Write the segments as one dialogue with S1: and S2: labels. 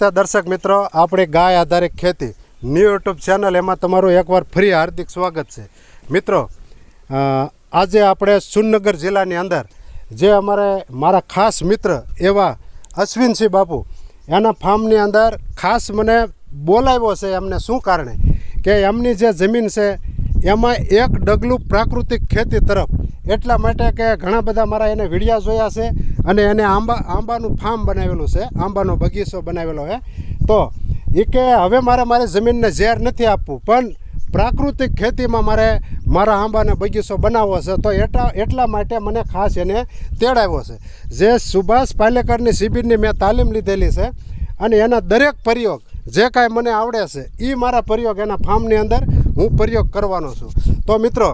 S1: દર્શક મિત્રો, આપણી ગાય આધારિત ખેતી ન્યૂ યુટ્યુબ ચેનલ એમાં તમારું એકવાર ફરી હાર્દિક સ્વાગત છે. મિત્રો આજે આપણે સુનગર જિલ્લાની અંદર જે અમારે મારા ખાસ મિત્ર એવા અશ્વિનસિંહ બાપુ, એના ફાર્મની અંદર ખાસ મને બોલાવ્યો છે એમને શું કારણે? કે એમની જે જમીન છે, એમાં એક ડગલું પ્રાકૃતિક ખેતી તરફ. એટલા માટે કે ઘણા બધા મારા એને વિડિયા જોયા છે અને એને આંબા, આંબાનું ફાર્મ બનાવેલું છે, આંબાનો બગીચો બનાવેલો છે. તો એ કે હવે મારે મારી જમીનને ઝેર નથી આપવું, પણ પ્રાકૃતિક ખેતીમાં મારે મારા આંબાને બગીચો બનાવવો છે, તો એટલા એટલા માટે મને ખાસ એને તેડાવ્યો છે. જે સુભાષ પાલેકરની શિબિરની મેં તાલીમ લીધેલી છે અને એના દરેક પ્રયોગ જે કાંઈ મને આવડે છે એ મારા પ્રયોગ એના ફાર્મની અંદર હું પ્રયોગ કરવાનો છું. તો મિત્રો,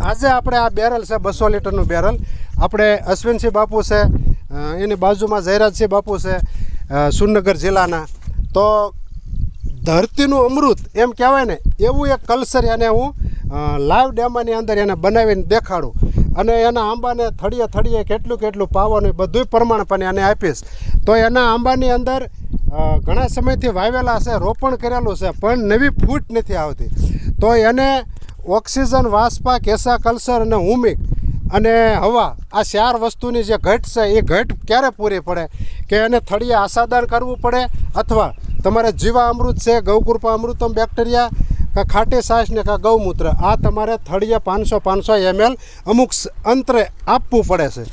S1: આજે આપણે આ બેરલ છે, બસો લીટરનું બેરલ. આપણે અશ્વિનસિંહ બાપુ છે એની બાજુમાં જયરાજસિંહ બાપુ છે સુરનગર જિલ્લાના. તો ધરતીનું અમૃત એમ કહેવાય ને, એવું એક કલ્ચર એને હું લાઈવ ડેમાની અંદર એને બનાવીને દેખાડું. અને એના આંબાને થળીએ થળીએ કેટલું કેટલું પાવાનું બધું પ્રમાણ પણ એને આપીશ. તો એના આંબાની અંદર ઘણા સમયથી વાવેલા છે, રોપણ કરેલું છે, પણ નવી ફૂટ નથી આવતી. તો એને ઓક્સિજન વાસપા કેસા કલ્ચર અને હુમિક અને હવા, આ ચાર વસ્તુની જે ઘટ છે, એ ઘટ ક્યારે પૂરી પડે? કે એને થળીએ આસાદાન કરવું પડે? અથવા તમારે જીવા અમૃત છે ગૌકૃપા અમૃતમ બેક્ટેરિયા, કાં ખાટી છાશ ને કાં ગૌમૂત્ર, આ તમારે થળીએ પાંચસો પાંચસો એમએલ અમુક અંતરે આપવું પડે છે.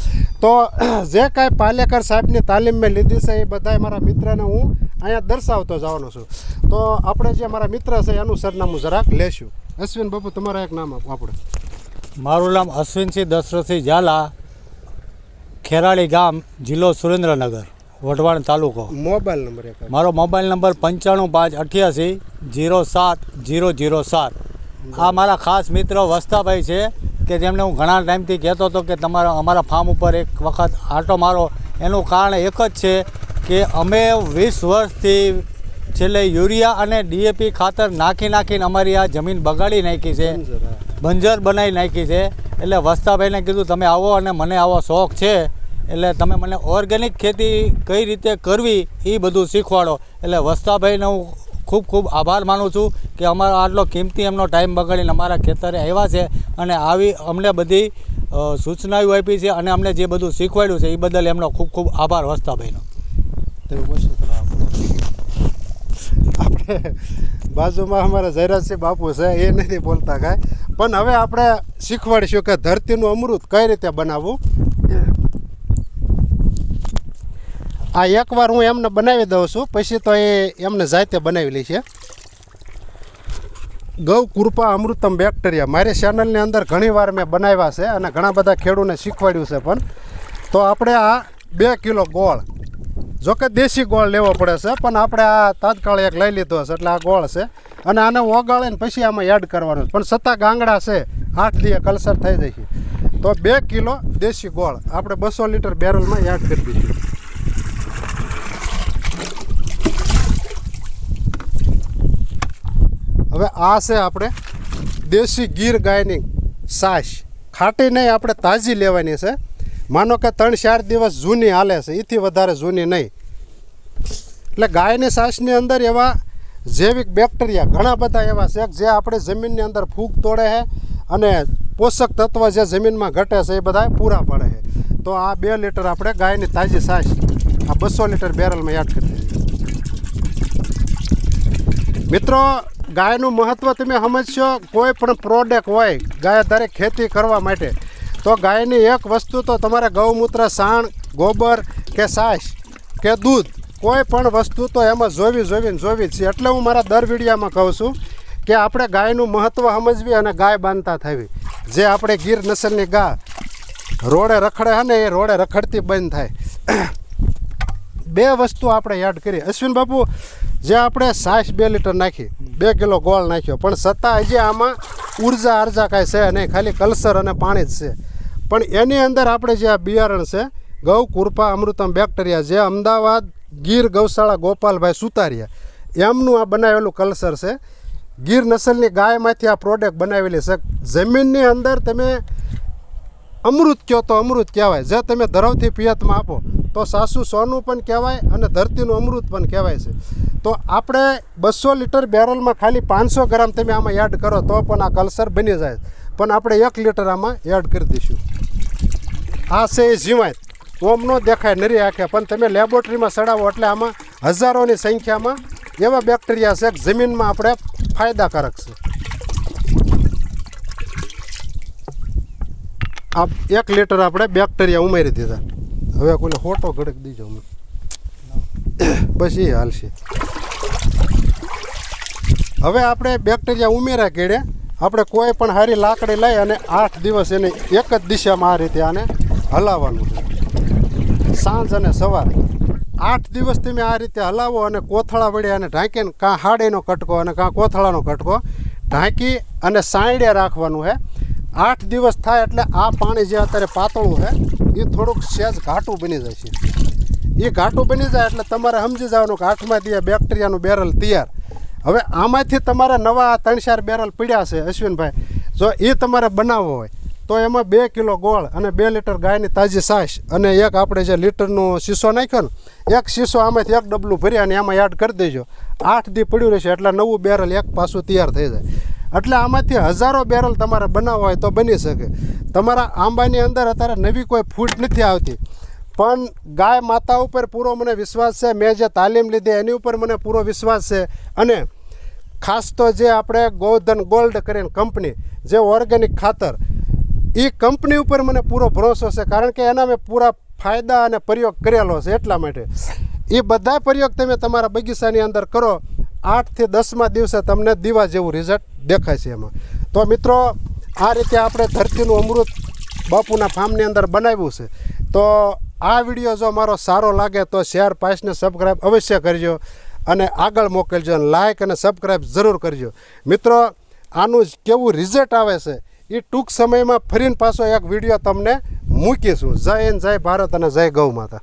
S1: તો જે કાંઈ પાલેકર સાહેબની તાલીમ મેં લીધી છે, એ બધાય મારા મિત્રને હું અહીંયા દર્શાવતો જવાનો છું. તો આપણે જે મારા મિત્ર છે, એનું સરનામું જરાક લેશું. અશ્વિન બાપુ તમારા એક નામ આપો આપણે
S2: મારું નામ અશ્વિનસિંહ દશરથસિંહ ઝાલા ખેરાળી ગામ જિલ્લો સુરેન્દ્રનગર વઢવાણ તાલુકો.
S1: મોબાઈલ નંબર
S2: મારો મોબાઈલ નંબર પંચાણું પાંચ અઠ્યાસી જીરો સાત જીરો જીરો સાત. આ મારા ખાસ મિત્ર વસ્તાભાઈ છે કે જેમને હું ઘણા ટાઈમથી કહેતો હતો કે તમારા અમારા ફાર્મ ઉપર એક વખત આંટો મારો. એનું કારણ એક જ છે કે અમે વીસ વર્ષથી છેલ્લે યુરિયા અને ડીએપી ખાતર નાખી નાખીને અમારી આ જમીન બગાડી નાખી છે. બંજર બનાવી નાખી છે. એટલે વસ્તાભાઈને કીધું, તમે આવો અને મને આવો શોખ છે. એટલે તમે મને ઓર્ગેનિક ખેતી કઈ રીતે કરવી એ બધું શીખવાડો. એટલે વસ્તાભાઈને હું ખૂબ ખૂબ આભાર માનું છું કે અમારો આટલો કિંમતી એમનો ટાઈમ બગાડીને અમારા ખેતરે આવ્યા છે અને આવી અમને બધી સૂચનાઓ આપી છે અને અમને જે બધું શીખવાડ્યું છે એ બદલ એમનો ખૂબ ખૂબ આભાર વસ્તાભાઈનો.
S1: તેવું આપણે બાજુમાં અમારા જયરાજસિંહ બાપુ છે, એ નથી બોલતા કાંઈ. પણ હવે આપણે શીખવાડીશું કે ધરતીનું અમૃત કઈ રીતે બનાવવું. આ એકવાર હું એમને બનાવી દઉં છું, પછી તો એ એમને જાતે બનાવી લે છે. ગૌ કૃપા અમૃતમ બેક્ટેરિયા. મારી ચેનલની અંદર ઘણીવાર મેં બનાવ્યા છે અને ઘણા બધા ખેડૂને શીખવાડ્યું છે પણ. તો આપણે આ બે કિલો ગોળ જો કે દેશી ગોળ લેવો પડે છે, પણ આપણે આ તાત્કાળ એક લઈ લીધો છે, એટલે આ ગોળ છે. અને આને ઓગાળીને પછી આમાં એડ કરવાનું છે. પણ છતાં ગાંગડા છે આઠ દીએ કલ્સર થઈ જશે તો બે કિલો દેશી ગોળ આપણે બસો લીટર બેરલમાં એડ કરી દીધું હવે આ છે આપણે દેશી ગીર ગાયની સાસ. ખાટી નહીં, આપણે તાજી લેવાની છે. માનો કે ત્રણ, ચાર દિવસ જૂની હાલે છે એથી વધારે જૂની નહીં. એટલે ગાયની સાસની અંદર એવા જૈવિક બેક્ટેરિયા, ઘણા બધા એવા છે જે આપણે જમીનની અંદર ફૂગ તોડે છે અને પોષક તત્વ જે જમીનમાં ઘટે છે એ બધા પૂરા પડે છે. તો આ બે લીટર આપણે ગાયની તાજી સાસ, આ બસો લીટર બેરલમાં યાદ કરી દઈએ. મિત્રો, ગાયનું મહત્ત્વ તમે સમજશો, કોઈ પણ પ્રોડક્ટ હોય, ગાય દરેક ખેતી કરવા માટે તો ગાયની એક વસ્તુ તો તમારે ગૌમૂત્ર, સાણ, ગોબર કે સાસ કે દૂધ, કોઈ પણ વસ્તુ તો એમાં જોવી જોવીને જોવી જ છે. એટલે હું મારા દર વિડીયામાં કહું છું કે આપણે ગાયનું મહત્ત્વ સમજવી અને ગાય બાંધતા થવી. જે આપણે ગીર નસલની ગા રોડે રખડે હે ને એ રોડે રખડતી બંધ થાય. બે વસ્તુ આપણે યાદ કરી અશ્વિન બાપુ, જે આપણે સાસ બે લીટર નાખી, બે કિલો ગોળ નાખ્યો, પણ છતાં હજી આમાં ઊર્જા અર્જા કાંઈ છે નહીં. ખાલી કલ્સર અને પાણી જ છે. પણ એની અંદર આપણે જે આ બિયારણ છે, ગૌ કૃપા અમૃતમ, બેક્ટેરિયા જે અમદાવાદ, ગીર, ગૌશાળા, ગોપાલભાઈ સુતારિયા, એમનું આ બનાવેલું કલ્સર છે. ગીર નસલની ગાયમાંથી આ પ્રોડક્ટ બનાવેલી છે. જમીનની અંદર તમે અમૃત કહો તો અમૃત કહેવાય. જે તમે ધરાવથી પિયતમાં આપો, તો સાસુ સોનું પણ કહેવાય અને ધરતીનું અમૃત પણ કહેવાય છે. તો આપણે બસો લીટર બેરલમાં ખાલી પાંચસો ગ્રામ તમે આમાં એડ કરો તો પણ આ કલ્સર બની જાય. પણ આપણે એક લીટર આમાં એડ કરી દઈશું. આ છે એ જીવાત. ઓમ નો દેખાય નરી આંખે, પણ તમે લેબોરેટરીમાં ચડાવો એટલે આમાં હજારોની સંખ્યામાં એવા બેક્ટેરિયા છે જમીનમાં આપણે ફાયદાકારક છે. આ એક લીટર આપણે બેક્ટેરિયા ઉમેરી દીધા. હવે કોઈને ફોટો ઘડક દીજો અમે બસ એ હાલશે હવે આપણે બેક્ટેરિયા ઉમેરા કેડે, આપણે કોઈ પણ સારી લાકડી લઈ અને આઠ દિવસ એને એક જ દિશામાં આ રીતે આને હલાવવાનું છે. સાંજ અને સવાર આઠ દિવસ તમે આ રીતે હલાવો અને કોથળા વડે અને ઢાંકીને કાં હાડેનો કટકો અને કાં કોથળાનો કટકો ઢાંકી અને સાંયડે રાખવાનું છે. આઠ દિવસ થાય એટલે આ પાણી જે અત્યારે પાતળું છે, એ થોડુંક સહેજ ઘાટું બની જાય છે. એ ઘાટું બની જાય એટલે તમારે સમજી જવાનું કે આઠમાંથી આ બેક્ટેરિયાનું બેરલ તૈયાર. હવે આમાંથી તમારે નવા ત્રણ ચાર બેરલ પીડ્યા છે, અશ્વિનભાઈ. જો એ તમારે બનાવવો હોય તો એમાં બે કિલો ગોળ અને બે લીટર ગાયની તાજી સાસ અને એક આપણે જે લીટરનો શીશો નાખ્યો ને, એક શીશો આમાંથી એક ડબલું ભરી અને એમાં એડ કરી દેજો. આઠ દી પડ્યું રહેશે એટલે નવું બેરલ એક પાછું તૈયાર થઈ જાય. એટલે આમાંથી હજારો બેરલ તમારે બનાવવા હોય તો બની શકે. તમારા આંબાની અંદર અત્યારે નવી કોઈ ફૂટ નથી આવતી. પણ ગાય માતા ઉપર પૂરો મને વિશ્વાસ છે, મેં જે તાલીમ લીધી એની ઉપર મને પૂરો વિશ્વાસ છે. અને ખાસ તો જે આપણે ગોધન ગોલ્ડ કરીને કંપની જે ઓર્ગેનિક ખાતર એ કંપની ઉપર મને પૂરો ભરોસો છે, કારણ કે એના મેં પૂરા ફાયદા અને પ્રયોગ કરેલો છે એટલા માટે. એ બધા પ્રયોગ તમે તમારા બગીચાની અંદર કરો, આઠથી દસમા દિવસે તમને દીવા જેવું રિઝલ્ટ દેખાય છે એમાં. તો મિત્રો, આ રીતે આપણે ધરતીનું અમૃત બાપુના ફાર્મની અંદર બનાવ્યું છે. તો આ વીડિયો જો મારો સારો લાગે તો શેર પાસને સબસ્ક્રાઈબ અવશ્ય કરજો અને આગળ મોકલજો અને લાઇક અને સબસ્ક્રાઈબ જરૂર કરજો. મિત્રો, આનું કેવું રિઝલ્ટ આવે છે એ ટૂંક સમયમાં ફરીને પાછો એક વીડિયો તમને મૂકીશું. જય હિન્દ, જય ભારત અને જય ગૌ માતા.